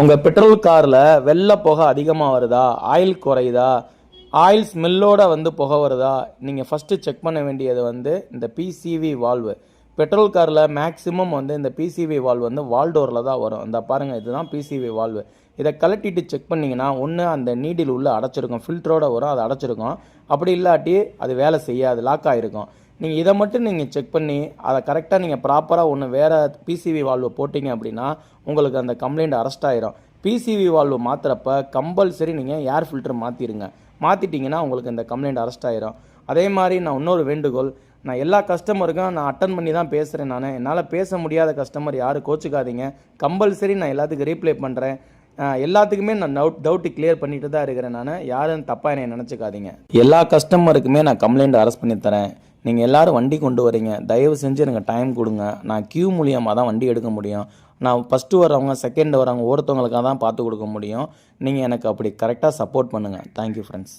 உங்கள் பெட்ரோல் காரில் வெள்ளை புகை அதிகமாக வருதா? ஆயில் குறையுதா? ஆயில் ஸ்மெல்லோட வந்து புகை வருதா? நீங்கள் ஃபஸ்ட்டு செக் பண்ண வேண்டியது வந்து இந்த பிசிவி வால்வு பெட்ரோல் காரில் மேக்ஸிமம் வந்து இந்த பிசிவி வால்வ் வந்து வால்டோரில் தான் வரும். இந்த பாருங்கள் இதுதான் பிசிவி வால்வு இதை கலட்டிட்டு செக் பண்ணிங்கன்னா ஒன்று அந்த நீடில் உள்ளே அடைச்சிருக்கும். ஃபில்டரோடு வரும் அதை அடைச்சிருக்கும். அப்படி இல்லாட்டி அது வேலை செய்யாது லாக் ஆகிருக்கும் நீங்கள் இதை மட்டும் நீங்கள் செக் பண்ணி அதை கரெக்டாக நீங்கள் ப்ராப்பராக ஒன்று வேறு பிசிவி வால்வு போட்டிங்க அப்படின்னா உங்களுக்கு அந்த கம்ப்ளைண்ட் அரெஸ்ட் ஆயிரும். பிசிவி வால்வு மாற்றுறப்ப கம்பல்சரி நீங்கள் ஏர் ஃபில்டர் மாற்றிடுங்க மாற்றிட்டிங்கன்னா உங்களுக்கு இந்த கம்ப்ளைண்ட் அரெஸ்ட் ஆயிரும். அதே மாதிரி நான் இன்னொரு வேண்டுகோள் நான் எல்லா கஸ்டமருக்கும் நான் அட்டன் பண்ணி தான் பேசுகிறேன் நான். என்னால் பேச முடியாத கஸ்டமர் யாரும் கோச்சுக்காதீங்க. கம்பல்சரி நான் எல்லாத்துக்கும் ரீப்ளை பண்ணுறேன் எல்லாத்துக்குமே நான் டவுட் டவுட்டு கிளியர் பண்ணிட்டு தான் இருக்கிறேன் நான். யாரும் தப்பாக என்னை நினச்சிக்காதீங்க. எல்லா கஸ்டமருக்குமே நான் கம்ப்ளைண்ட் அரெஸ்ட் பண்ணி தரேன். நீங்கள் எல்லாரும் வண்டி கொண்டு வரீங்க. தயவு செஞ்சு எனக்கு டைம் கொடுங்க. நான் கியூ மூலியமாக தான் வண்டி எடுக்க முடியும். நான் ஃபஸ்ட்டு வரவங்க செகண்ட் வரவங்க ஒருத்தவங்களுக்காக தான் பார்த்து கொடுக்க முடியும். நீங்கள் எனக்கு அப்படி கரெக்டாக சப்போர்ட் பண்ணுங்கள் தேங்க்யூ ஃப்ரெண்ட்ஸ்